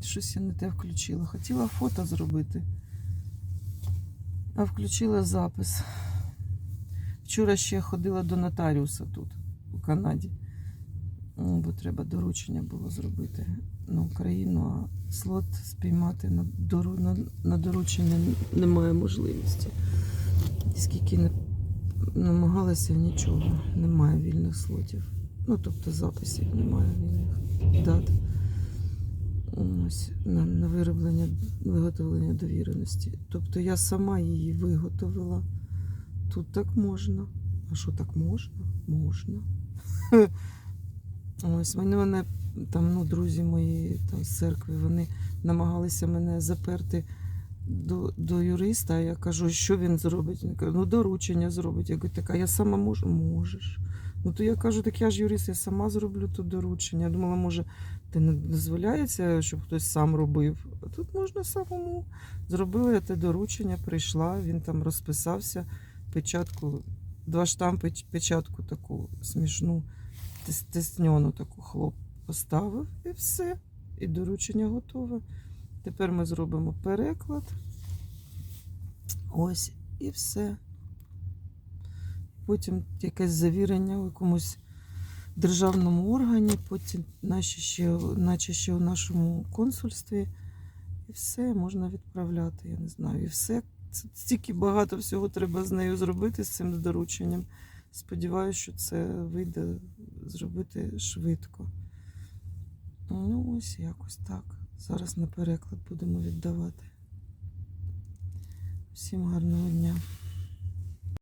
Щось я не те включила. Хотіла фото зробити, а включила запис. Вчора ще ходила до нотаріуса тут, у Канаді. Бо треба доручення було зробити на Україну, а слот спіймати на, на, на доручення немає можливості. Скільки не намагалася, нічого, немає вільних слотів. Ну, тобто записів немає вільних дат. Ось на, на вироблення, виготовлення довіреності. Тобто я сама її виготовила. Тут так можна. А що так можна? Можна. Ось мене, мене там, ну, друзі мої там з церкви, вони намагалися мене заперти до, до юриста. А я кажу, що він зробить? Він каже, ну доручення зробить. Я кажу, так, а я сама можу? Можеш. Ну то я кажу, так я ж юрист, я сама зроблю то доручення. Я думала, може, ти не дозволяється, щоб хтось сам робив. А тут можна самому. Зробила я те доручення, прийшла, він там розписався, печатку, два штампи, печатку таку смішну, тис- тисньону таку хлоп поставив і все. І доручення готове. Тепер ми зробимо переклад. Ось і все. Потім якесь завірення у якомусь державному органі, потім наче ще, наче ще у нашому консульстві. І все можна відправляти, я не знаю. І все. Стільки багато всього треба з нею зробити з цим дорученням. Сподіваюся, що це вийде зробити швидко. Ну, ось якось так. Зараз на переклад будемо віддавати. Всім гарного дня.